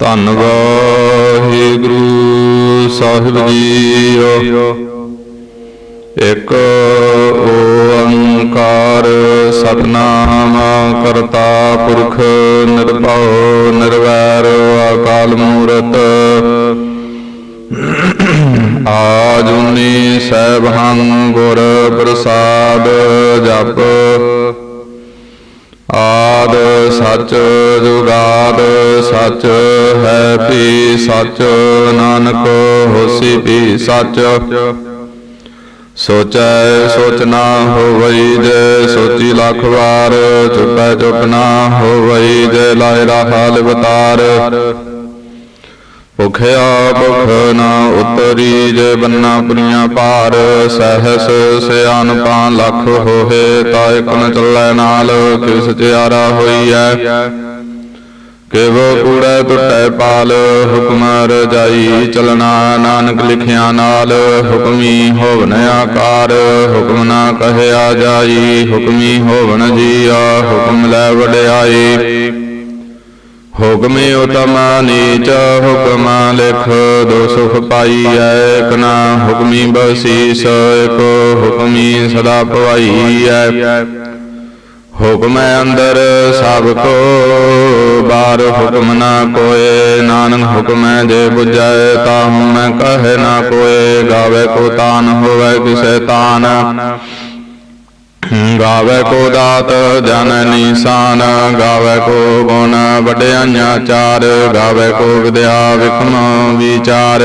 ਧੰਨ ਵਾਹਿਗੁਰੂ ਸਾਹਿਬ ਜੀਓ। ਇੱਕ ਓੰਕਾਰ ਸਤਨਾਮ ਕਰਤਾ ਪੁਰਖ ਨਿਰਭਉ ਨਿਰਵੈਰ ਅਕਾਲ ਮੂਰਤ। ਆਜੁਨੀ ਸੈਭੰ ਗੁਰ ਪ੍ਰਸਾਦ ਜਪ। ਆਦ ਸਚ ਜੁਗਾਦ ਸਚ ਹੈ ਵੀ ਸੱਚ, ਨਾਨਕ ਹੋਸੀ ਵੀ ਸਚ। ਸੋਚੈ ਸੋਚ ਨਾ ਹੋਵਈ ਜੇ ਸੋਚੀ ਲੱਖ ਵਾਰ, ਚੁੱਪੈ ਚੁੱਪ ਨਾ ਹੋਵਈ ਜੇ ਲਾਇ ਰਹਾ ਲਿਵਤਾਰ। ਭੁਖਿਆ ਭੁਖ ਨਾ ਉਤਰੀ ਜੇ ਬੰਨਾ ਪੁਰੀਆਂ ਭਾਰ, ਸਹਸ ਸਿਆਨਪਾ ਲੱਖ ਹੋਏ ਤਾ ਇਕ ਚੱਲੈ ਨਾਲ, ਕਿਸ ਚਿਆਰਾ ਹੋਈਐ? ਕਿਵ ਕੂੜੈ ਟੁੱਟੈ ਪਾਲ, ਹੁਕਮ ਰਜਾਈ ਚਲਣਾ ਨਾਨਕ ਲਿਖਿਆ ਨਾਲ, ਹੁਕਮੀ ਹੋਵਨ ਆਕਾਰ, ਹੁਕਮ ਨਾ ਕਹਿਆ ਜਾਈ, ਹੁਕਮੀ ਹੋਵਨ ਜੀਆ, ਹੁਕਮ ਲੈ ਵਡਿਆਈ। ਹੁਕਮੇ ਉਤਮ ਨੀਚ ਹੁਕਮ ਲਿਖ, ਦੋ ਸੁਖ ਪਾਈ ਇਕ ਨਾ, ਹੁਕਮੀ ਬਸੀਸ ਇਕ, ਹੁਕਮੀ ਸਦਾ ਭਵਾਈਐ ਹੁਕਮੈ ਅੰਦਰ ਸਭ ਕੋ ਬਾਰ ਹੁਕਮ ਨਾ ਕੋਏ, ਨਾਨਕ ਹੁਕਮੈ ਜੇ 부ਜੈ ਤਾਹੂ ਮੈਂ ਕਹੇ ਨਾ ਕੋਏ, ਗਾਵੇ ਕੋ ਤਾਨ ਹੋਵੇ ਕਿਸੈ ਤਾਨ। ਗਾਵੇ ਕੋ ਦਾਤ ਜਨ ਨੀਸਾਨ, ਗਾਵੇ ਕੋ ਗੁਣ ਵਡਿਆਈਆਂ ਚਾਰ, ਗਾਵੇ ਕੋ ਵਿਦਿਆ ਵਿਖਮ ਵਿਚਾਰ।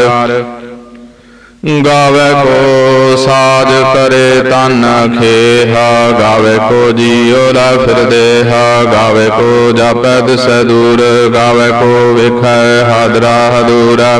ਗਾਵੇ ਕੋ ਸਾਜ ਕਰੇ ਤਨ ਖੇਹਾ, ਗਾਵੇ ਕੋ ਜੀਉ ਲਾ ਫਿਰਦੇ ਹਾ ਗਾਵੇ ਕੋ ਜਾਪੈ ਦਿਸੈ ਦੂਰ, ਗਾਵੇ ਕੋ ਵਿਖੈ ਹਾਦਰਾ ਹਦੂਰਾ।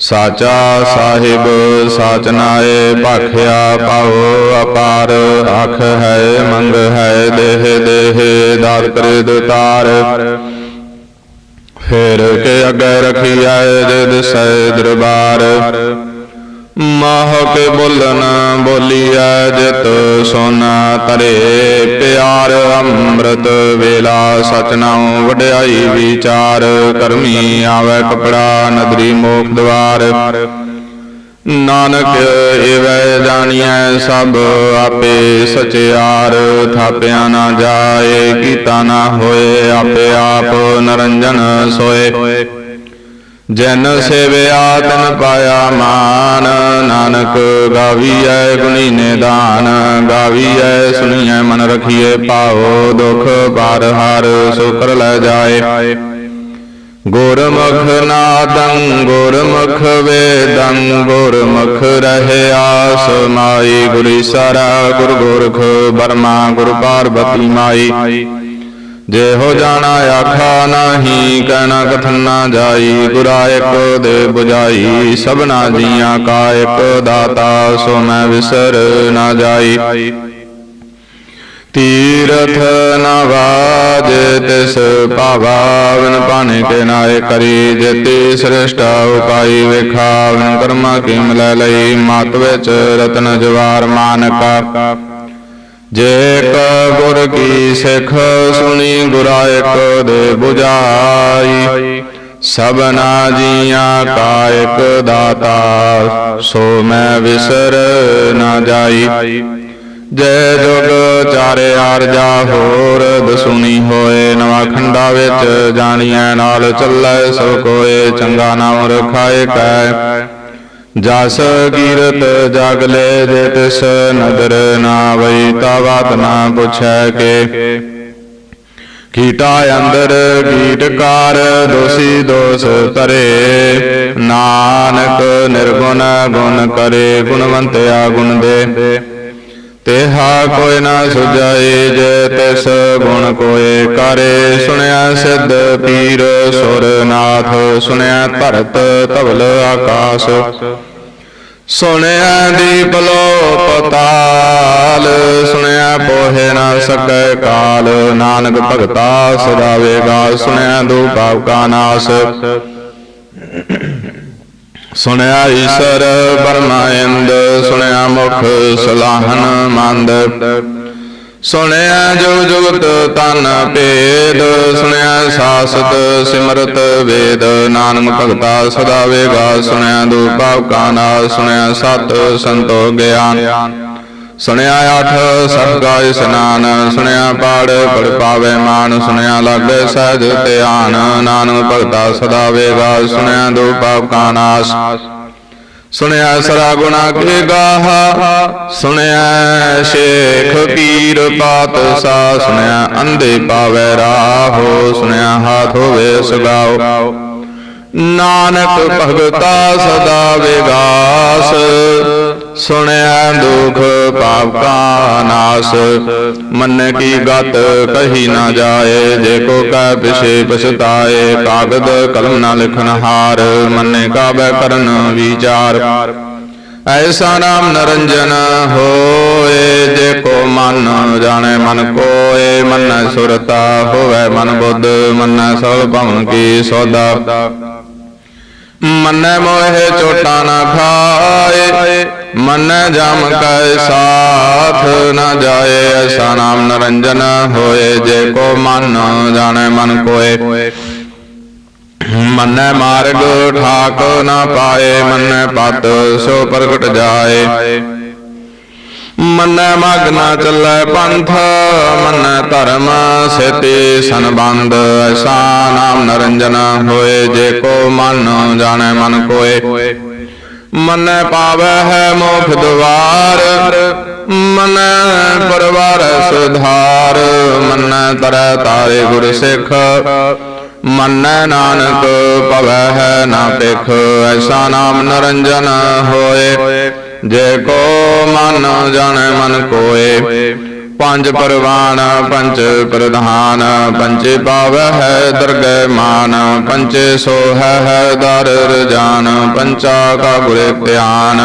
ਸਾਚਾ ਸਾਹਿਬ, ਸਾਚ ਨਾਏ, ਭਾਖਿਆ ਪਾਉ ਅਪਾਰ ਆਖ ਹੈ, ਮੰਗ ਹੈ, ਦੇਹ ਦੇਹ ਦਾਤ ਕਰੇ ਦੁਤਾਰ ਫੇਰ ਕੇ ਅੱਗੇ ਰਖੀਐ, ਜਿਦ ਸੈ ਦਰਬਾਰ। ਮਾਹ ਕੇ ਬੋਲਨ ਬੋਲੀਐ ਜਿਤ ਸੋਨਾ ਤਰੇ ਪਿਆਰ ਅੰਮ੍ਰਿਤ ਵੇਲਾ ਸਚ ਵਡਿਆਈ ਵਿਚਾਰ, ਕਰਮੀ ਆਵੇ ਕਪੜਾ ਨਦਰੀ ਮੋਖ ਦਵਾਰ। ਨਾਨਕ ਏਵੈ ਜਾਣੀਐ ਸਭ ਆਪੇ ਸਚਿਆਰ ਥਾਪਿਆ ਨਾ ਜਾਏ, ਕੀਤਾ ਨਾ ਹੋਏ, ਆਪੇ ਆਪ ਨਰੰਜਨ ਸੋਏ। ਜਨ ਸੇਵਿਆ ਤਨ ਪਾਇਆ ਮਾਨ, ਨਾਨਕ ਗਾਵੀਐ ਗੁਣੀ ਨਿਦਾਨ, ਗਾਵੀਐ ਸੁਣੀਐ ਮਨ ਰਖੀਏ ਪਾਓ ਦੁਖ ਪਾਰ ਹਰ, ਸੁਕਰ ਲੈ ਜਾਏ। ਗੁਰਮੁਖ ਨਾਦੰ, ਗੁਰਮੁਖ ਵੇਦੰ, ਗੁਰਮੁਖ ਰਹਿਆ, ਸਮਾਈ ਗੁਰੀ ਸਾਰਾ ਗੁਰ ਗੋਰਖ ਬਰਮਾ ਗੁਰ ਪਾਰਬਤੀ ਮਾਈ। ਜੇ ਜਾਣਾ ਆਖਾ ਨਾਹੀ, ਕਹਿਣਾ ਕਥਨ ਨਾ ਜਾਈ ਗੁਰਾ ਇੱਕ ਦੇ 부ਜਾਈ ਸਭਨਾ ਜੀਆਂ ਕਾ ਇੱਕ ਦਾਤਾ, ਸੋ ਮੈਂ ਵਿਸਰ ਨਾ ਜਾਈ। ਤੀਰਥ ਨਵਾਜ ਤਿਸ ਭਾਵਾਵਨ ਪਾਣੇ ਕੇ ਨਾਏ ਕਰੀ, ਜਤੀ ਸ੍ਰਿਸ਼ਟਾ ਉਪਾਈ ਵੇਖਾਵਨ ਕਰਮਾ ਕਿਮ ਲੈ ਲਈ ਮਤ ਵਿੱਚ ਰਤਨ ਜਵਾਰ ਮਾਨਕਾ। ਜੇ ਕ ਗੁਰ ਕੀ ਸਿੱਖ ਸੁਣੀ ਗੁਰਾ ਦੇ 부ਜਾਈ ਸਭਨਾ ਜੀਆਂ ਕਾ ਇੱਕ ਦਾਤਾ, ਸੋ ਮੈਂ ਵਿਸਰ ਨਾ ਜਾਈ। ਜੈ ਜੁਗ ਚਾਰੇ ਆਰਜਾ ਹੋਰ ਦਸੁਣੀ ਹੋਏ, ਨਵਾ ਖੰਡਾ ਵਿੱਚ ਜਾਣੀਐ ਨਾਲ ਚੱਲੈ, ਸੋ ਕੋਏ ਚੰਗਾ ਨਾਮ ਰਖਾਏ ਕੈ। ਜਸ ਕੀਰਤ ਜਗ ਲੈ ਜੇ ਤਿਸ ਨਦਰ ਨਾ ਵਈ ਤਾ ਨਾ ਪੁੱਛੈ ਕੇ। ਕੀਟਾ ਅੰਦਰ ਕੀਟਕਾਰ ਦੋਸੀ ਦੋਸ ਤਰੇ ਨਾਨਕ ਨਿਰਗੁਣ ਗੁਣ ਕਰੇ, ਗੁਣਵੰਤਿਆ ਗੁਣ ਦੇ। ਤੇਹਾ ਕੋਈ ਨਾ ਸੁਝਾਏ ਜੇ ਤਿਸ ਗੁਣ ਕੋਏ ਕਰੇ। ਸੁਣਿਆ ਸਿੱਧ ਪੀਰ ਸੁਰ ਸੁਣਿਆ ਧਰਤ ਧਵਲ ਆਕਾਸ਼। ਸੁਣਿਆ ਦੀਪ ਲੋ ਪਤਾਲ ਸੁਣਿਆ ਪੋਹੇ ਨਾ ਨਾ ਸਕੈ ਕਾਲ। ਨਾਨਕ ਭਗਤਾ ਸਦਾਵੇਗਾ ਸੁਣਿਆ ਦੋ ਪਾਪ ਕਾ ਨਾਸ। ਸੁਣਿਆ ਈਸ਼ਰ ਬਰਮਾਇੰਦ ਸੁਣਿਆ ਮੁਖ ਸਲਾਹਨ ਮੰਦ। ਸੁਣਿਆ ਜੁਗ ਜੁਗਤ ਤਨ ਭੇਦ, ਸੁਣਿਆ ਸਾਸਤ ਸਿਮਰਤ ਵੇਦ। ਨਾਨਕ ਭਗਤਾ ਸਦਾ ਵੇਗਾ, ਸੁਣਿਆ ਦੋ ਭਾਵ ਕਾ ਨਾਸ ਸੁਣਿਆ ਸਤ ਸੰਤੋ ਗਿਆਨ। ਸੁਣਿਆ ਆਠ ਸਤਿਗਾ ਇਸਨਾਨ ਸੁਣਿਆ ਪਾੜ, ਪੜ ਪਾਵੇ ਮਾਨ, ਸੁਣਿਆ ਲਾਗੇ ਸਹਿਜ ਧਿਆਨ, ਨਾਨਕ ਭਗਤਾ ਸਦਾ ਵੇਗਾ, ਸੁਣਿਆ ਦੋ ਪਾਪ ਕਾ ਨਾਸ। ਸੁਣਿਆ ਸਰਾ ਗੁਣਾ ਕੇ ਗਾਹਾ, ਸੁਣਿਆ ਸ਼ੇਖ ਪੀਰ ਪਾਤਸਾ ਸੁਣਿਆ ਅੰਧੇ ਪਾਵੇ ਰਾਹੋ, ਸੁਣਿਆ ਹਾਥ ਹੋਵੇ ਸਗਾਓ। ਨਾਨਕ ਭਗਤਾ ਸਦਾ ਵਿਗਾਸ ਸੁਣਿਆ ਦੁਖ ਪਾਪ ਕਾ ਨਾਸ, ਮਨ ਕੀ ਗਤ ਕਹੀ ਨਾ ਜਾਏ, ਜੇ ਕੋ ਕੈ ਪਿਛੇ ਪਛਤਾਏ, ਕਾਗਦ ਕਲਮ ਨਾ ਲਿਖਨ ਹਾਰ, ਮਨੇ ਕਾਬੈ ਕਰਨ ਵਿਚਾਰ। ਐਸਾ ਨਾਮ ਨਰੰਜਨ ਹੋਏ, ਜੇ ਕੋ ਮਨ ਜਾਣੇ ਮਨ ਕੋਏ, ਮਨ ਸੁਰਤਾ ਹੋਵੇ ਮਨ ਬੁੱਧ, ਮਨ ਸਭ ਭਵਨ ਕੀ ਸੋਦਾ। ਮਨੈ ਮੋਹਿ ਚੋਟਾ ਨਾ ਖਾਏ ਮਨੈ ਜਮ ਕੈ ਸਾਥ ਨਾ ਜਾਏ ਐਸਾ ਨਾਮ ਨਰੰਜਨ ਹੋਏ। ਜੇ ਕੋ ਮਨ ਜਾਣੇ ਮਨ ਕੋਏ। ਮਨੈ ਮਾਰਗ ਠਾਕ ਨਾ ਪਾਏ ਮਨੈ ਪਤ ਸੋ ਪ੍ਰਗਟ ਜਾਏ। ਮਨੈ ਮਗ ਨਾ ਚੱਲੈ ਪੰਥ ਮਨੈ ਧਰਮ ਸੇਤੀ ਸੰਬੰਧ। ਐਸਾ ਨਾਮ ਨਰੰਜਨ ਹੋਏ ਜੇ ਕੋ ਮਨ ਜਾਣੈ ਮਨ ਕੋਏ। ਮਨੈ ਪਾਵੈ ਹੈ ਮੋਖ ਦਵਾਰ ਮਨੈ ਪਰਵਾਰ ਸੁਧਾਰ, ਮਨੈ ਤਰੈ ਤਾਰੇ ਗੁਰ ਸਿੱਖ, ਮੰਨੈ ਨਾਨਕ ਪਵੈ ਹੈ ਨਾ ਪਿਖ ਐਸਾ ਨਾਮ ਨਰੰਜਨ ਹੋਏ, ਜੇ ਕੋ ਮਨ ਜਾਣੈ ਮਨ ਕੋਏ ਪੰਜ ਪਰਵਾਨ, ਪੰਜ ਪ੍ਰਧਾਨ ਪੰਚੇ ਪਾਵੈ ਹੈ ਦਰਗਹਿ ਮਾਨ ਪੰਚੇ ਸੋ ਹੈ ਹੈ ਦਰ ਰਜਾਨ, ਪੰਚਾ ਕਾ ਗੁਰੇ ਧਿਆਨ।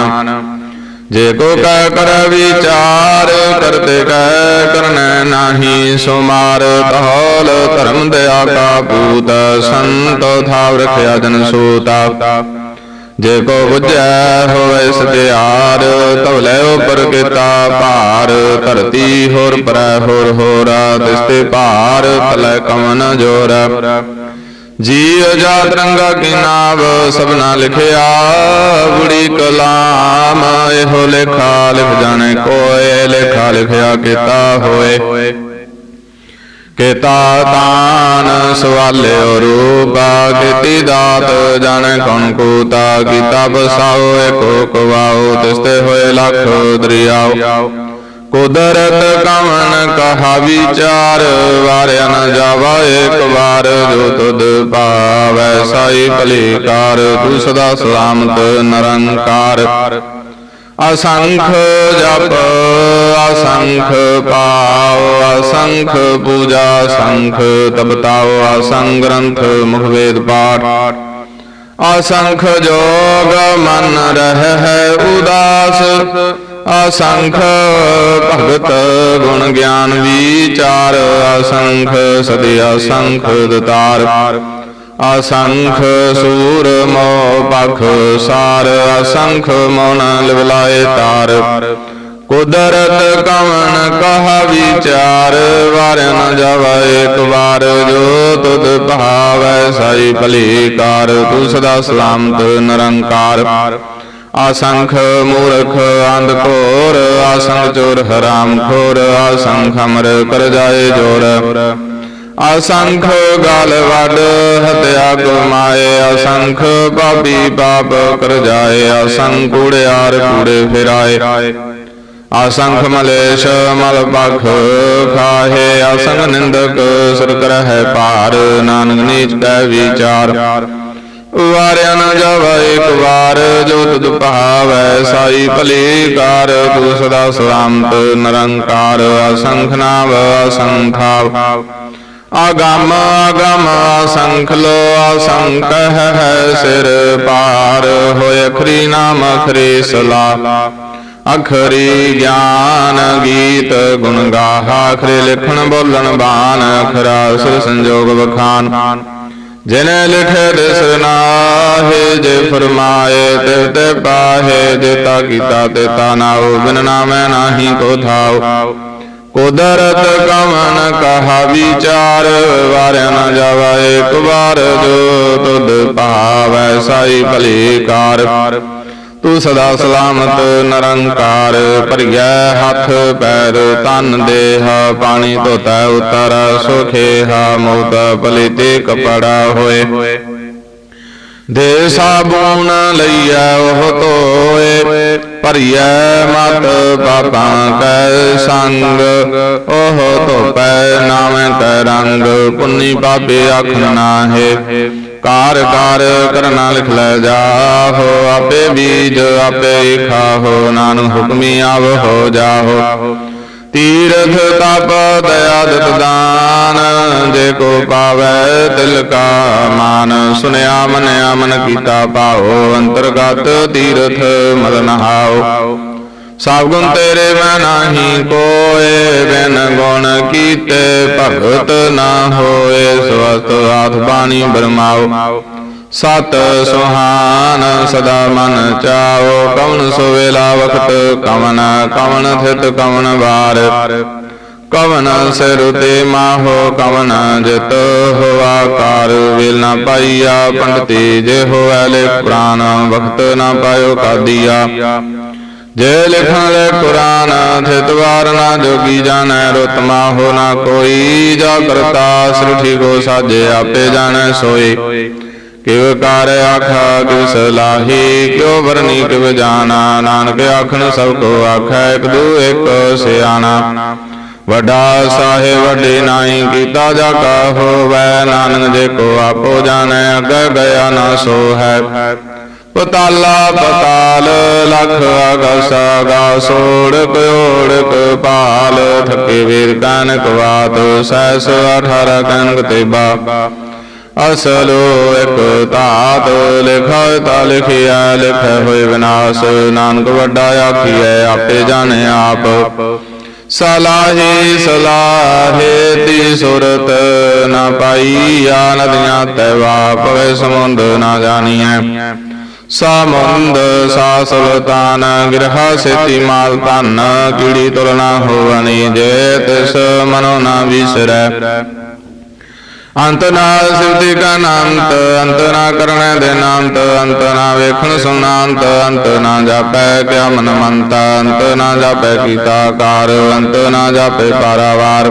ਜੇ ਕੋ ਕਹਿ ਕਰ ਵਿਚਾਰ, ਕਰਤੇ ਕਹਿ ਕਰਨੈ ਨਾਹੀ ਸੁਮਾਰ ਕਹੋਲ ਧਰਮ ਦਇਆ ਕਾ ਪੂਤ, ਸੰਤ ਥਾਵ ਰਖਿਆ ਜਨ ਸੂਤਾ। ਜੇ ਕੋ ਬੁਝੈ ਹੋਵੇ ਸਤਿਆਰ ਤਵਲੇ ਉਪਰ ਕੀਤਾ ਭਾਰ। ਧਰਤੀ ਹੋਰ ਪਰੈ, ਹੋਰ ਹੋਰਾ ਤਿਸਤੇ ਭਾਰ। ਤਲੇ ਕਮਨ ਜੋਰ। ਜੀ ਅਜਾਤ ਰੰਗਾ ਕੀ ਨਾਮ ਸਭਨਾ ਲਿਖਿਆ। ਬੁੜੀ ਕਲਾਮ, ਇਹੋ ਲੇਖਾ ਲਿਖ ਜਾਣੇ ਕੋਏ, ਲੇਖਾ ਲਿਖਿਆ ਕੀਤਾ ਹੋਏ। ਕੀਤਾ ਤਾਨ ਸਵਾਲਿਓ ਰੂਪਾ ਕੀਤੀ ਦਾਤ ਜਾਣੇ ਕੌਣ ਕੂਤਾ ਕੀਤਾ ਬਸਾਓ ਏਕੋ ਕਵਾਓ ਤਿਸਤੇ ਹੋਏ ਲੱਖ ਦਰਿਆਓ ਕੁਦਰਤ ਕਵਨ ਕਹਾ ਵਿਚਾਰ ਵਾਰਿਆ ਨ ਜਾਵਾ ਏਕ ਵਾਰ, ਜੋ ਤੁਧ ਪਾਵੈ ਸਾਈ ਭਲੀ ਕਾਰ, ਤੂੰ ਸਦਾ ਸਲਾਮਤ, ਨਿਰੰਕਾਰ। ਅਸੰਖ ਜਪ, ਅਸੰਖ ਪਾਉ, ਅਸੰਖ ਪੂਜਾ ਸੰਖ ਤਪਤਾਉ ਅਸੰਖ ਗ੍ਰੰਥ, ਮੁਖ ਵੇਦ ਪਾਠ। ਅਸੰਖ ਜੋਗ ਮਨ ਰਹਿ ਹੈ ਉਦਾਸ, ਅਸੰਖ ਭਗਤ ਗੁਣ ਗਿਆਨ ਵਿਚਾਰ, ਅਸੰਖ ਸਦੇ ਅਸੰਖ ਦਤਾਰ। ਅਸੰਖ ਸੂਰ ਮੋ ਪਖ ਸਾਰ, ਅਸੰਖ ਮੋਨ ਲਿਵਲਾਏ ਤਾਰ। ਕੁਦਰਤ ਕਵਣ ਕਹਾ ਵਿਚਾਰ, ਵਾਰ ਨ ਜਾਵਾ ਇੱਕ ਵਾਰ। ਜੋ ਤੁਧ ਭਾਵੈ ਸਾਈ ਭਲੀ ਕਾਰ ਤੂੰ ਸਦਾ ਸਲਾਮਤ ਨਿਰੰਕਾਰ। ਅਸੰਖ ਮੂਰਖ ਅੰਧ ਘੋਰ, ਅਸੰਖ ਚੋਰ ਹਰਾਮ ਖੋਰ ਆਸ਼ੰਖ ਅਮਰ ਕਰ ਜਾਏ ਜੋਰ। ਅਸੰਖ ਗਲ ਵੱਡ ਹਤਿਆ ਕਮਾਏ ਅਸੰਖ ਪਾਪੀ ਪਾਪ ਕਰ ਜਾਏ, ਅਸੰਖ ਕੂੜਿਆਰ ਕੂੜੇ ਫਿਰਾਏ। ਅਸੰਖ ਮਲੇਸ਼ ਮਲ ਪਖ ਖਾਹੇ, ਅਸੰਖ ਨਿੰਦਕ ਸੁਰ ਕਰਹਿ ਭਾਰ, ਨਾਨਕ ਨੀਚ ਕੈ ਵਿਚਾਰ। ਵਾਰਿਆ ਨ ਜਾਵਾ ਇੱਕ ਵਾਰ ਜੋ ਤੁਧ ਭਾਵੈ ਸਾਈ ਭਲੀ ਕਾਰ, ਤੂੰ ਸਦਾ ਸਲਾਮਤ, ਨਿਰੰਕਾਰ। ਅਸੰਖ ਨਾਮ ਅਸੰਖਾਵ ਆਗਮ ਆਗਮ ਅਸੰਖ ਲੋ ਅਸੰਖ ਹੈ ਸਿਰ ਪਾਰ। ਹੋਇ ਅਖਰੀ ਨਾਮ ਅਖਰੀ ਸਲਾ। ਅਖਰੀ ਗਿਆਨ ਗੀਤ ਗੁਣ ਗਾਹਾ। ਅਖਰੇ ਲਿਖਣ, ਬੋਲਣ, ਬਾਣ, ਅਖਰਾ, ਸਿਰ ਸੰਜੋਗ ਵਖਾਨ। ਜਿਨੇ ਲਿਖੇ ਦਿਸ ਨਾਹੇ, ਜੇ ਫਰਮਾਏ ਤੇ ਤੇ ਪਾਹੇ, ਜੇ ਤਾ ਕੀਤਾ, ਤੇ ਤਾ ਨਾਉ। ਬਿਨ ਨਾਮੈ ਨਾਹੀ ਕੋ ਥਾਉ। ਕੁਦਰਤ ਕਮਨ ਕਹਾ ਵਿਚਾਰ, ਵਾਰਿਆ ਨਾ ਜਾਵਾ ਇੱਕ ਵਾਰ, ਜੋ ਤੁਧ ਭਾਵੈ ਸਾਈ ਭਲੀ ਕਾਰ ਤੂੰ ਸਦਾ ਸਲਾਮਤ ਨਿਰੰਕਾਰ, ਭਰੀਐ ਹੱਥ ਪੈਰ ਤਨ ਦੇਹ, ਪਾਣੀ ਧੋਤਾ ਉਤਰ ਸੁਖੇ ਹਾ ਮੋਤ ਪਲੀਤੇ ਕਪੜਾ ਹੋਏ। ਦੇ ਸਾਬੂਨ ਲਈਐ, ਉਹ ਧੋਏ। ਭਰੀਐ ਮਤ ਪਾਪਾਂ ਕੈ ਸੰਗ ਉਹ ਧੋਪੈ ਨਾਵੇਂ ਤੈ ਰੰਗ, ਪੁੰਨੀ ਪਾਪੇ ਆਖਣ ਨਾਹੇ ਕਾਰ ਕਾਰ ਕਰਨਾ ਲਿਖ ਲੈ ਜਾਹੋ, ਆਪੇ ਬੀਜ ਆਪੇ ਖਾਹੋ, ਨਾਨਕ ਹੁਕਮੀ ਆਵ, ਹੋ ਜਾਹੋ। ਤੀਰਥ ਤਪ ਦਇਆ ਦਤ ਦਾਨ, ਜੇ ਕੋ ਪਾਵੈ ਤਿਲ ਕਾ ਮਾਨ। ਸੁਨਿਆ ਮਨਿਆ ਮਨ ਕੀਤਾ ਪਾਓ ਅੰਤਰਗਤ ਤੀਰਥ ਮਦ ਨਹਾਓ ਸਭ ਗੁਣ ਤੇਰੇ ਮੈਂ ਨਾਹੀ ਕੋਏ, ਬਿਨ ਗੁਣ ਕੀਤੇ ਭਗਤ ਨਾ ਹੋਏ। ਸਵਸਤ ਆਥ ਬਾਣੀ ਬਰਮਾਓ ਸਤ ਸੁਹਾਨ, ਸਦਾ ਮਨ ਚਾਓ ਕਵਨ ਸੁਵੇਲਾ ਵਖਤ ਕਵਨ ਕਵਨ ਥਿਤ ਕਵਨ ਵਾਰ। ਕਵਨ ਸਿਰ ਤੇ ਮਾਹੋ ਕਵਨ ਜਿਤ ਹੋਆ ਕਾਰ। ਵੇਲ ਨਾ ਪਾਈਆ ਪੰਡਤੀ ਜੇ ਹੋਵੈ ਲੈ ਪ੍ਰਾਨ ਵਖਤ ਨਾ ਪਾਇਓ ਕਾਦੀਆ। ਜੇ ਲਿਖਣ ਲੈ ਕੁਰਾਨ, ਥਿਤ ਵਾਰ ਨਾ ਜੋਗੀ ਜਾਣੈ, ਰੁਤ ਮਾਹੋ ਨਾ ਕੋਈ ਜਾ ਕਰਤਾ ਸ੍ਰਿਠੀ ਕੋ ਸਾਜੇ, ਆਪੇ ਜਾਣੈ ਸੋਏ। ਕਿਵ ਕਾਰ ਆਖਾ, ਕਿਵ ਸਲਾਹੀ ਕਿਉ ਵਰਨੀ, ਕਿਵ ਜਾਣਾ? ਨਾਨਕ ਆਖਣ, ਸਭ ਕੋ ਆਖੈ, ਇਕ ਦੂ, ਇਕ ਸਿਆਣਾ। ਵੱਡਾ ਸਾਹਿਬ, ਵੱਡੇ ਨਾਹੀ, ਕੀਤਾ ਜਾ ਕਾ ਹੋਵੈ। ਨਾਨਕ ਜੇ ਕੋ ਆਪੋ ਜਾਣੈ, ਅਗੈ ਗਿਆ ਨਾ ਸੋ ਹੈ ਪਤਾਲਾ, ਪਤਾਲ, ਲਖ ਅਗਸ ਅਗਾਸੋੜ ਕੋੜ ਪਾਲ ਥਕੇ ਵੀਰ ਕਾਨਕ ਵਾਤ, ਸੈਸ 18 ਕਨਕ ਤੇ ਬਾ ਅਸਲੋ ਇਕ ਧਾਤ ਲਿਖਾ, ਤਾ ਲਿਖਿਆ, ਲਿਖੈ ਹੋਏ ਵਿਨਾਸ਼। ਨਾਨਕ ਵੱਡਾ ਆਖੀਐ, ਆਪੇ ਜਾਣੇ ਆਪ। ਸਲਾਹੇ ਸਲਾਹੇ ਤੀ ਸੁਰਤ ਨਾ ਪਾਈਆ, ਨਦੀਆਂ ਤੈਵਾ ਪਵੇ ਸਮੁੰਦ ਨਾ ਜਾਣੀਐ। ਸਮੁੰਦ ਸਾ ਸੁਲਤਾਨ ਗ੍ਰਹ ਸੇਤੀ ਮਾਲ ਧਨ, ਕੀੜੀ ਤੁਲਨਾ ਹੋਵਣੀ ਜੇ ਤਿਸ ਮਨੋ ਨਾ ਵਿਸਰੈ। ਅੰਤ ਨਾਲ ਸਿਵਤੀ ਕਾ ਨਾਮਤ ਅੰਤ ਨਾ ਕਰਨੇ ਦੇ ਨਾਮਤ ਅੰਤ ਨਾ ਵੇਖਣ ਸੁਣਾ ਅੰਤ ਨਾ ਜਾਪੈ ਕਿਆ ਮਨ ਮੰਤ, ਅੰਤ ਨਾ ਜਾਪੈ ਕੀਤਾ ਕਾਰ, ਅੰਤ ਨਾ ਜਾਪੈ ਪਾਰਾਵਾਰ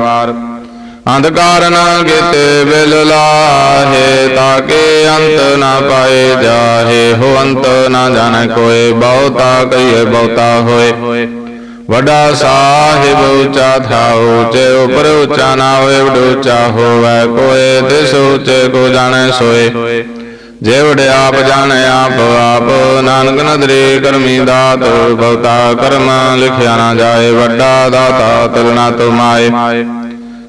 ਅੰਧਕਾਰ ਨਾ ਗੀਤੇ ਬਿਲ ਲਾਹੇ ਤਾਕੇ ਅੰਤ ਨਾ ਪਾਏ ਜਾਹੇ, ਹੋ ਅੰਤ ਨਾ ਜਾਣੈ ਕੋਏ ਬਹੁਤਾ, ਕਹੀਏ ਬਹੁਤਾ ਹੋਏ। ਵੱਡਾ ਸਾਹਿਬ ਉੱਚਾ ਥਾਉ ਉੱਚੇ ਉਪਰ ਉੱਚਾ ਨਾ ਹੋਏ ਉੱਚਾ ਹੋਵੇ, ਕੋਏ ਤਿਸ ਉੱਚੇ ਕੋ ਜਾਣੈ ਸੋਏ। ਜੇ ਵਡ ਆਪ ਜਾਣੈ, ਆਪ ਆਪ ਨਾਨਕ ਨਦਰੇ ਕਰਮੀ ਦਾਤ, ਬਹੁਤਾ ਕਰਮ ਲਿਖਿਆ ਨਾ ਜਾਏ, ਵੱਡਾ ਦਾਤਾ ਤਿਲਨਾ ਤੁਮਾਏ।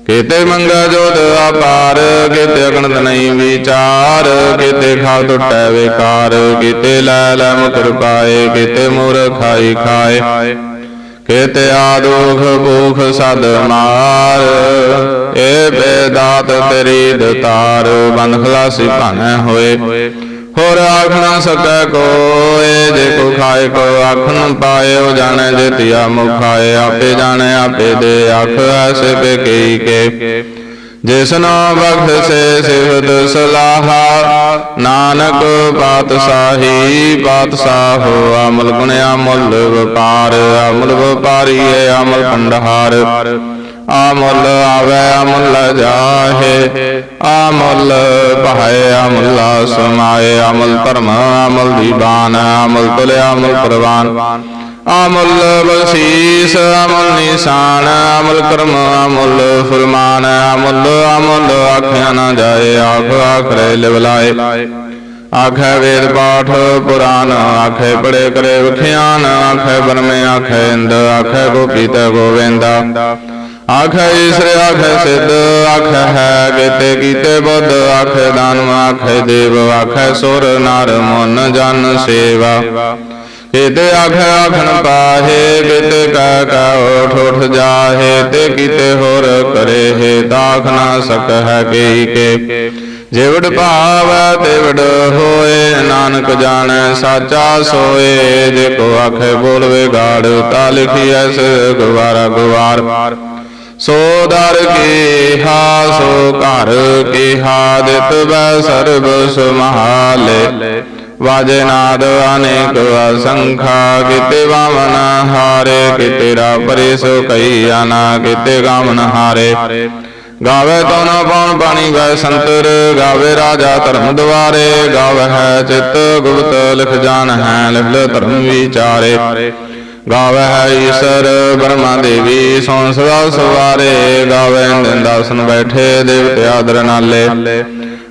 ਕੀਤੇ ਮੰਗਾ ਜੋਤ ਆਪਾਰ ਕੀਤੇ ਅਗਣਤ ਨਹੀਂ ਵਿਚਾਰ, ਕੀਤੇ ਖਾ ਟੁੱਟੈ ਵਿਕਾਰ, ਕੀਤੇ ਲੈ ਲੈ ਮੁਕਰ ਪਾਏ, ਕੀਤੇ ਮੂਰ ਖਾਈ ਖਾਏ। ਕੀਤੇ ਆਦੋਖ ਭੂਖ ਸਦ ਮਾਰ। ਏ ਬੇਦਾਤ ਤੇਰੀ ਦਤਾਰ, ਬੰਦ ਖਲਾਸੀ ਭਾਣੈ ਹੋਏ। ਹੋਰ ਆਖ ਨਾ ਸਕੈ ਕੋਏ, ਜੇ ਕੋ ਖਾਏ ਕੋ ਆਖ ਨ ਪਾਇਓ ਜਾਣੈ ਜੇ ਤਿਆ ਮੁਖਾਏ ਆਪੇ ਜਾਣੈ, ਆਪੇ ਦੇ ਆਖ, ਐਸੇ ਪੇ ਕੇ। ਜਿਸਨੋ ਬਖਸ਼ ਸੇ ਸਿਫਤ ਸਲਾਹਾ, ਨਾਨਕ ਪਾਤਸ਼ਾਹੀ, ਪਾਤਸ਼ਾਹ ਅਮਲ ਗੁਣ ਅਮਲ ਵਪਾਰ, ਅਮਲ ਵਪਾਰੀ ਹੈ ਅਮਲ ਭੰਡਾਰ। ਅਮਲ ਆਵੇ, ਅਮਲ ਜਾਹੇ, ਅਮਲ ਭਾਏ, ਅਮਲ ਸਮਾਏ, ਅਮਲ ਧਰਮ, ਅਮਲ ਦੀਵਾਨ, ਅਮਲ ਤੁਲਿਆ, ਅਮਲ ਪ੍ਰਵਾਨ ਅਮੁੱਲ ਬਖਸ਼ੀਸ, ਅਮਲ ਨਿਸ਼ਾਨ, ਅਮਲ ਕਰਮ, ਅਮੁੱਲ ਫਰਮਾਨ, ਅਮੁੱਲ ਅਮੁੱਲ ਆਖਿਆ ਨਾ ਜਾਏ, ਆਖ ਆਖਰੇ ਲਿਵਲਾਏ ਆਖੇ ਵੇਦ ਪਾਠ ਪੁਰਾਨ, ਆਖੇ ਪੜੇ ਕਰੇ ਵਿਖਿਆਨ ਆਖੇ ਬਰਮੇ ਆਖੇ ਇੰਦ, ਆਖੇ ਗੋਪੀਤ ਤੇ ਗੋਵਿੰਦਾ। ਆਖੇ ਈਸਰ, ਆਖੇ ਸਿੱਧ, ਆਖੇ ਹੈ ਕੀਤੇ ਕੀਤੇ ਬੁੱਧ, ਆਖੇ ਦਾਨ ਆਖੇ ਦੇਵ, ਆਖੇ ਸੁਰ, ਨਰ, ਮਨ, ਜਨ, ਸੇਵਾ। ਕਿਤੇ ਆਖ ਆਖਣ ਪਾਹੇ ਕਿਤੇ ਕਹਿ ਕਹਿ ਉਠ ਜਾਹੇ, ਤੇ ਕਿਤੇ ਹੋਰ ਕਰੇ ਹੈ ਤਾਖ ਨਾ ਸਕ ਹੈ ਕਈ ਕੇ। ਜਿਵੜ ਭਾਵੈ, ਤਿਵੜ ਹੋਏ, ਨਾਨਕ ਜਾਣੈ, ਸਾਚਾ ਸੋਏ, ਜੇ ਕੋ ਆਖੇ ਬੋਲਵੇ ਗਾੜ ਤਾ ਲਿਖੀ ਐਸ ਗਵਾਰਾ ਗਵਾਰ। ਸੋ ਦਰ ਕੀ ਸੋ ਘਰ ਕੀ ਹਾ ਬੈ ਸਰਬ ਸੁਮਹਾਲੇ। ਵਾਜੇ ਅਨੇਕ ਅਸੰਖਾ ਕਿਤੇ ਵਾਮਨ ਹਾਰੇ ਕਿਤੇ ਰਾ ਪਰੇ ਕਈ ਆਨਾ ਕਿਤੇ ਗਾਮਨ ਹਾਰੇ ਗਾਵੇ ਤੋ ਪਉਣ ਪਾਣੀ ਗਾਏ ਸੰਤਰ ਗਾਵੇ ਰਾਜਾ ਧਰਮ ਦੁਆਰੇ ਗਾਵੇ ਹੈ ਚਿਤ ਗੁਪਤ ਲਿਖ ਜਾਣ ਹੈ ਲਿਖ ਲਿ ਧਰਮ ਵਿਚਾਰੇ ਗਾਵੇ ਹੈ ਈਸ਼ਰ ਬ੍ਰਹਮਾ ਦੇਵੀ ਸੋਨ ਸਦਾ ਸਵਾਰੇ ਗਾਵੇ ਦਿਨ ਦਾਸਨ ਬੈਠੇ ਦੇਵਤੇ ਆਦਰ ਨਾਲੇ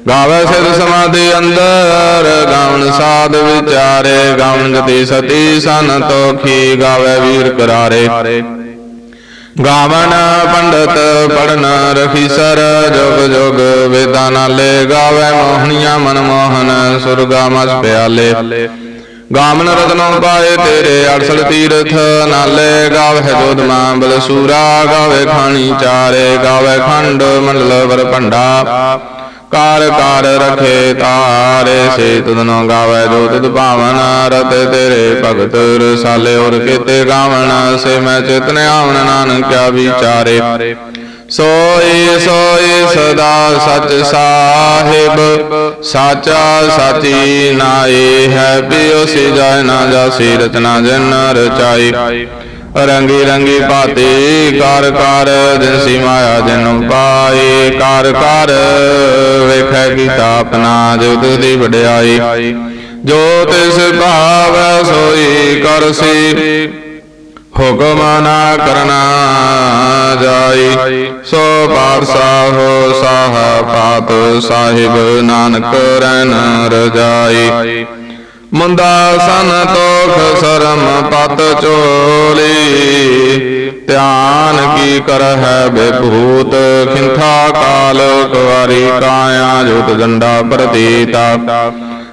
ਗਾਵੇ ਸਿਧ ਸਮਾਧੀ ਅੰਦਰ ਗਾਵਨ ਸਾਧ ਵਿਚਾਰੇ ਗਾਵਨ ਜਤੀ ਸਤੀ ਸੰਤੋਖੀ ਗਾਵੇ ਵੀਰ ਕਰਾਰੇ। ਗਾਵਨ ਪੰਡਤ ਪੜਨ ਰਖੀ ਸਰ ਜੋਗ ਜੋਗ ਵੇਦਾਂ ਨਾਲੇ। ਗਾਵੇ ਮੋਹਣੀਆਂ ਮਨ ਮੋਹਨ ਸੁਰਗਾ ਮਸ ਪਿਆਲੇ। ਗਾਮਨ ਰਤਨੋ ਪਾਏ ਤੇਰੇ ਅੜਸਲ ਤੀਰਥ ਨਾਲੇ। ਗਾਵੇ ਜੋਦਮਾ ਬਲਸੂਰਾ ਗਾਵੇ ਖਾਣੀ ਚਾਰੇ। ਗਾਵੇ ਖੰਡ ਮੰਡਲ ਵਰ ਭੰਡਾ। ਕਾਰ ਕਾਰ ਰਖੇ ਤਾਰੇ, ਸੇ ਤੁਧਨੋ ਗਾਵੇ ਜੋ ਤੁਧ ਭਾਵਨ, ਰਤੇ ਤੇਰੇ ਭਗਤ ਰਸਾਲੇ ਔਰ ਕੀਤੇ ਗਾਵਨ ਸੇ ਮੈਂ ਚਿਤਨ ਆਵਨ ਨਾਨਕਿਆ ਵਿਚਾਰੇ। ਸੋਈ ਸੋਈ ਸਦਾ ਸਚ ਸਾਹਿਬ, ਸਾਚਾ ਸਾਚੀ ਨਾਏ ਹੈ ਪਿਓ ਸੀ ਜਾਇ ਨਾ ਜਾਸੀ ਰਚਨਾ ਜਨ ਰਚਾਈ। ਰੰਗੀ ਰੰਗੀ ਭਾਤੀ ਕਾਰ ਕਾਰ ਦਿਸੀ ਮਾਇਆ ਜਨ ਪਾਏ ਕਾਰ ਕਾਰ ਵੇਖੈ ਕੀਤਾ ਆਪਣਾ ਜੁਦ ਦੀ ਵਡਿਆਈ। ਜੋ ਤਿਸ ਭਾਵ ਸੋਈ ਕਰਸੀ ਹੁਕਮ ਨਾ ਕਰਨਾ ਜਾਈ। ਸੋ ਪਾਰਸਾ ਹੋ ਸਾਹ ਪਾਤ ਸਾਹਿਬ, ਨਾਨਕ ਰਹਿਨ ਰਜਾਈ। ਮੁੰਦਾ ਸੰਤੋਖ ਸਰਮ ਪਤ ਚੋਲੀ। ਧਿਆਨ ਕੀ ਕਰ ਹੈ ਖਿੰਥਾ ਕਾਲ ਕੁਵਾਰੀ ਕਾਇਆ ਜੋਤ ਦੰਡਾ ਪ੍ਰਤੀਤਾ।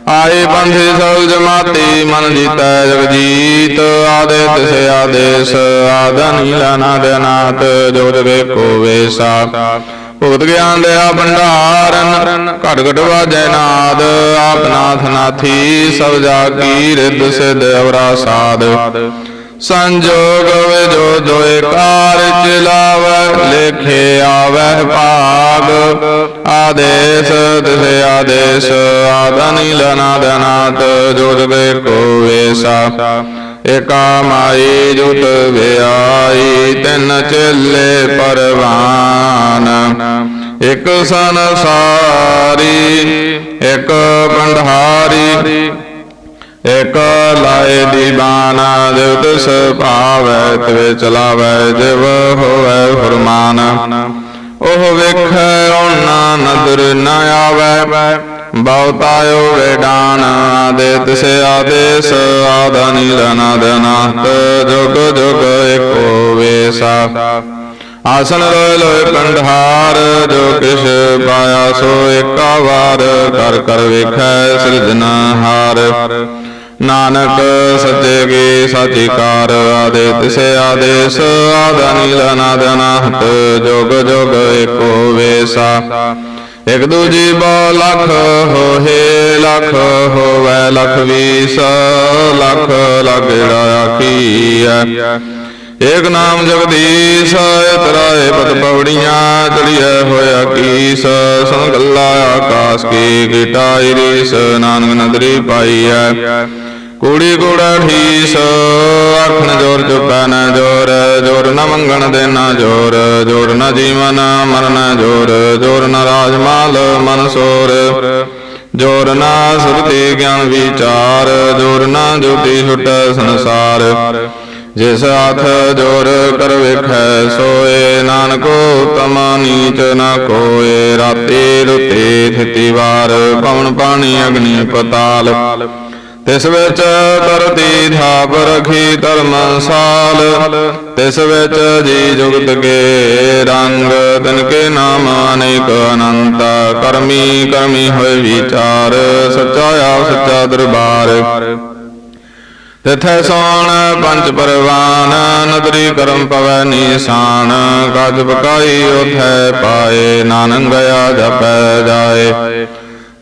ਆਏ ਬੰਧੇ ਸਭ ਜਮਾਤੀ, ਮਨ ਜੀਤੈ ਜਗਜੀਤ। ਆਦੇ ਤਿਸ ਆਦੇਸ ਆਦਨ ਨੀਲਾ ਨਾਦ ਅਨਾਥ ਜੋ ਜਗੇ ਵੇਸਾ। ਭੂਤ ਗਿਆਨ ਦਿਆ ਭੰਡਾਰਨ ਘਟ ਘਟ ਵਾਜੈ ਨਾਦ ਆਪ ਨਾਥ ਸਭ ਜਾ ਕੀ ਰਿੱਧ ਸਿਧ ਅਵਰਾ ਸਾਧ। ਸੰਜੋਗ ਵਿਜੋ ਦੋਇ ਕਾਰ ਚਲਾਵੈ ਲੇਖੇ ਆਵੈ ਭਾਗ। ਆਦੇਸ ਤਿਸ ਆਦੇਸ ਆਦਨੀ ਲਨਾ ਦਨਾਤ ਜੋ ਜਗੇ ਕੋ ਵੇਸਾ। ਏਕਾ ਮਾਈ ਜੁਤ ਵਿਆਈ ਤਿੰਨ ਚੇਲੇ ਪਰਵਾਨ ਇਕ ਸੰਸਾਰੀ ਇਕ ਪੰਧਾਰੀ ਇਕ ਲਾਏ ਦੀਵਾਨਾ ਦਿਵ ਤਿਸ ਭਾਵੈ ਤਵੇ ਚਲਾਵੈ ਜਿਵ ਹੋਵੈ ਫਰਮਾਨ ਉਹ ਵੇਖੈ ਉਹਨਾਂ ਨਦਰ ਨ ਆਵੈ ਬਹੁਤਾਇਓ ਵੇਡਾਨ ਆਦੇ ਤਿਸ ਆਦੇਸ, ਆਦਾ ਨੀਲ ਨਾਦ ਜੁਗ ਜੁਗ ਏਕੋ ਵੇਸਾ। ਆਸਨ ਲੋਏ ਲੋਏ ਕੰਧਾਰ ਜੋ ਕਿਛ ਪਾਇਆ ਸੋ ਏਕਾ ਵਾਰ, ਕਰ ਕਰ ਵੇਖੈ ਸਿਰਜਨਹਾਰ ਨਾਨਕ ਸੱਚੇ ਕੀ ਸਾਚੀ ਕਾਰ ਆਦੇ ਤਿਸੇ ਆਦੇਸ, ਆਦਾ ਨੀਲ ਨਾਦ ਜੁਗ ਜੁਗ ਏਕੋ ਵੇਸਾ। ਇਕ ਦੂਜੀ ਬੋ ਲਖ ਹੋਏ, ਲਖ ਹੋਵੇ, ਲਖ ਵੀਸ, ਲਖ ਲਗੜਾ ਆਖੀਐ। ਏਕ ਨਾਮ ਜਗਦੀਸ਼ ਇਤਰਾਏ ਪਤ ਪੌੜੀਆਂ, ਚੜੀਐ ਹੋਇਆ ਕੀਸ। ਸੰਗਲਾ ਆਕਾਸ ਕੀ ਗਿਟਾਈ ਰੀਸ, ਨਾਨਕ ਨਦਰੀ ਪਾਈਐ। ਕੂੜੀ ਕੂੜਾ ਠੀਸ, ਆਖਣ ਜੋਰ ਚੁੱਕਾ ਨ ਜੋਰ ਜੋਰ ਨ ਮੰਗਣ ਦੇਣਾ ਜੋਰ ਜੋਰ ਨ ਜੀਵਨ ਮਰਨ ਜੋਰ ਜੋਰ ਨ ਰਾਜਮਾਲ ਮਨ ਸੋਰ। ਜੋਰ ਨ ਸੁਰਤੀ ਗਿਆਨ ਵਿਚਾਰ, ਜੋਰ ਨ ਜੋਤੀ ਛੁਟ ਸੰਸਾਰ। ਜਿਸ ਹੱਥ ਜੋਰ ਕਰ ਵੇਖੈ, ਸੋਏ ਨਾਨਕੋ ਤਮਾ ਨੀਚ ਨਾ ਕੋਏ। ਰਾਤੀ ਰੁਤੇ ਥਿਤੀ ਵਾਰ, ਪਵਨ ਪਾਣੀ ਅਗਨੀ ਪਤਾਲ। ਤਿਸ ਵਿੱਚ ਧਰਤੀ ਥਾਪ ਰਖੀ ਧਰਮਸਾਲ ਤਿਸ ਵਿੱਚ ਜੀ ਜੁਗਤ ਕੇ ਰੰਗ, ਤਿਨ ਕੇ ਨਾਮ ਅਨੇਕ ਅਨੰਤ। ਕਰਮੀ ਕਰਮੀ ਹੋਏ ਵਿਚਾਰ, ਸੱਚਾ ਆਪ, ਸੱਚਾ ਦਰਬਾਰ। ਤਿਥੈ ਸੋਣ, ਪੰਜ ਪਰਵਾਨ, ਨਦਰੀ ਕਰਮ ਪਵੈ ਨੀਸਾਨ। ਕਾਜ ਬਕਾਈ ਉਥੈ ਪਾਏ, ਨਾਨਕ ਗਿਆ ਜਪੈ ਜਾਏ।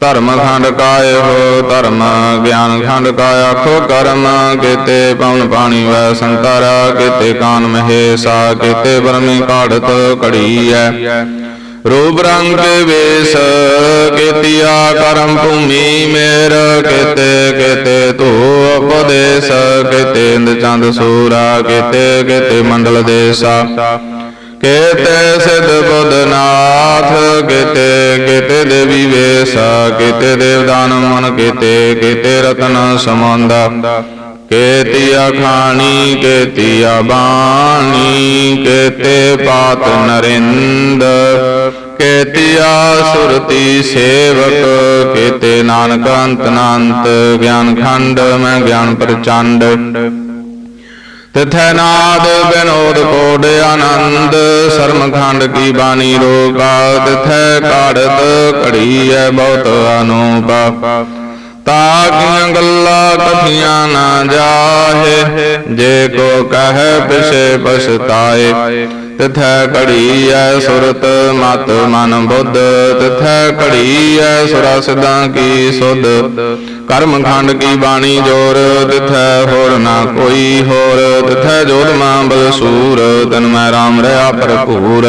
ਧਰਮ ਖੰਡ ਕਾਇ ਹੋ, ਧਰਮ ਗਿਆਨ ਖੰਡ ਕਾ ਆਖੋ, ਕਰਮ ਕੀਤੇ ਪਵਨ ਪਾਣੀ ਵੈ ਸੰਤਰ, ਕੀਤੇ ਕਾਨ ਮਹੇਸਾ, ਕੀਤੇ ਬਰਮੀ ਕਾੜਤ ਘੜੀ ਐ। ਰੂਪ ਰੰਗ ਵੇਸ, ਕੀਤਿਆ ਕਰਮ ਭੂਮੀ ਮੇਰ, ਕੀਤੇ ਕੀਤੇ ਧੂ ਉਪਦੇਸ, ਕੀਤੇ ਇੰਦ ਚੰਦ ਸੂਰਾ, ਕੀਤੇ ਕੀਤੇ ਮੰਡਲ ਦੇਸਾ। ਕੇਤੇ ਸਿਧ ਬੁੱਧਨਾਥ, ਕਿਤੇ, ਕੇਤੇ ਦੇਵੀ ਵੇਸ, ਕਿਤੇ ਦੇਵਦਾਨ ਮਨ, ਕੇਤੇ ਕੇਤੇ ਰਤਨ ਸਮੰਦ ਕੇਤੀਆ ਖਾਣੀ, ਕੇਤੀਆ ਬਾਣੀ, ਕੇਤੇ ਪਾਤ ਨਰਿੰਦ। ਕੇਤੀਆ ਸੁਰਤੀ ਸੇਵਕ, ਕੇਤੇ ਨਾਨਕ ਅੰਤ ਅਨੰਤ ਗਿਆਨ ਖੰਡ ਮੈਂ ਗਿਆਨ ਪ੍ਰਚੰਡ। ਤਿਥੈ ਨਾਦ ਬਿਨੋਦ ਕੋਡ ਆਨੰਦ, ਸਰਮ ਖੰਡ ਕੀ ਬਾਣੀ ਰੋਗਾ ਤਿਥੈ ਕਾੜਤ ਘੜੀ ਐ ਬਹੁਤ ਅਨੂਪ। ਤਾਕੀਆਂ ਗੱਲਾਂ ਕਥੀਆਂ ਨਾ ਜਾਹੇ, ਜੇ ਕੋ ਕਹੈ ਪਿਛੇ ਪਛਤਾਏ। ਤਿਥੈ ਘੜੀ ਐ ਸੁਰਤ ਮਤ ਮਨ ਬੁੱਧ, ਤਿਥੈ ਘੜੀ ਐ ਸੁਰਾ ਸਿਧਾਂ ਕੀ ਸੁਧ। ਕਰਮ ਖੰਡ ਕੀ ਬਾਣੀ ਜੋਰ, ਤਿਥੈ ਹੋਰ ਨਾ ਕੋਈ ਹੋਰ। ਤਿਥੈ ਜੋਤ ਮਾਂ ਬਲਸੂਰ ਤਨ ਮੈਂ ਰਾਮ ਰਹਾ ਭਰਪੂਰ।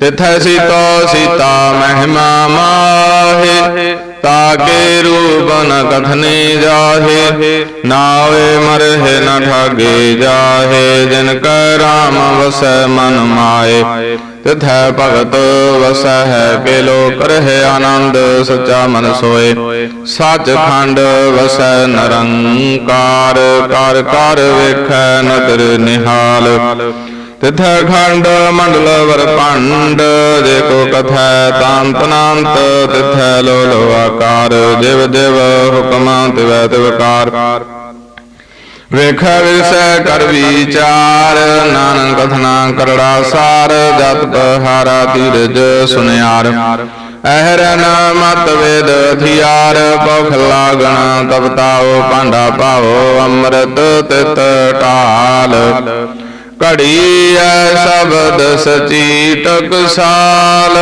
ਤਿਥੈ ਸੀਤਾ ਸੀਤਾ ਮਹਿਮਾ ਮਾਹੇ, ਤਾਕੇ ਰੂਪ ਨ ਕਥਨੇ ਜਾਹੇ। ਨਾਵੇ ਮਰਹਿ ਨ ਠਾਗੇ ਜਾਹੇ, ਜਿਨ ਕੈ ਰਾਮ ਵਸੈ ਮਨ ਮਾਏ। ਤਿਥੈ ਭਗਤ ਵਸੈ ਹੈ ਕੇ ਲੋਕ ਰਹਿ ਆਨੰਦ, ਸਚਾ ਮਨ ਸੋਏ। ਸੱਚ ਖੰਡ ਵਸੈ ਨਿਰੰਕਾਰ, ਕਰ ਕਰ ਵੇਖੈ ਨਦਰ ਨਿਹਾਲ। ਤਿਥੈ ਖੰਡ ਮੰਡਲ ਵਰ ਭੰਡ ਜੇ ਕੋ ਕਥੈ ਤਾਂਤ ਨਾੰਤ, ਤਿਥੈ ਲੋ ਆਕਾਰ। ਜਿਵ ਜਿਵ ਹੁਕਮਾਂ ਤਿਵੈ ਤਿਵਕਾਰ ਵੇਖ ਵਿਸੈ ਕਰ ਵਿਚਾਰ, ਨਾਨਕ ਕਥਨਾ ਕਰੜਾ ਸਾਰ ਜਤ ਪਹਾਰਾ ਧੀਰਜ ਸੁਨਿਆਰ। ਅਹਰ ਨ ਮਤ ਵੇਦ ਥਿਆਰ ਪਖ ਲਾਗਣ ਤਪਤਾਓ ਪਾਂਡਾ ਪਾਓ ਅੰਮ੍ਰਿਤ ਤਿਤ ਢਾਲ। ਘੜੀ ਐ ਸ਼ਬਦ ਸਚੀ ਟਕਸਾਲ।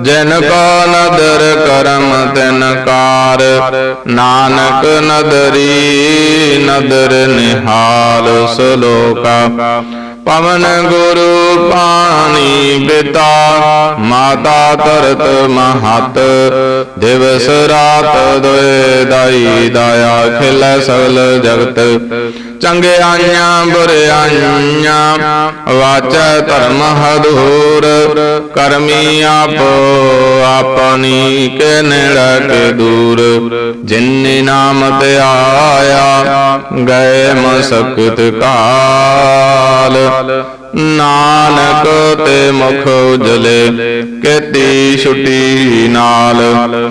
ਜਿਨ ਕੋ ਨਦਰ ਕਰਮ, ਤਿਨ ਕਾਰ। ਨਾਨਕ ਨਦਰੀ, ਨਦਰ ਨਿਹਾਲ ਸਲੋਕਾ। ਪਵਨ ਗੁਰੂ ਪਾਣੀ ਪਿਤਾ ਮਾਤਾ ਤਰਤ ਮਹਤ। ਦਿਵਸ ਰਾਤ ਦੋਏ ਦਾਈ, ਦਾਇਆ ਖਿਲ ਸਗਲ ਜਗਤ। ਚੰਗੇ ਆਈਆਂ ਵਾਚੈ ਧਰਮ ਹਦੂਰ, ਕਰਮੀ ਆਪੋ ਆਪਣੀ ਕੇ ਨੇੜੇ ਦੂਰ। ਜਿਨਿ ਨਾਮ ਤੇ ਆਇਆ, ਗਏ ਮਸਕਤ ਕਾਲ। ਨਾਨਕ ਤੇ ਮੁਖ ਉਜਲੇ, ਕੇਤੀ ਛੁਟੀ ਨਾਲ।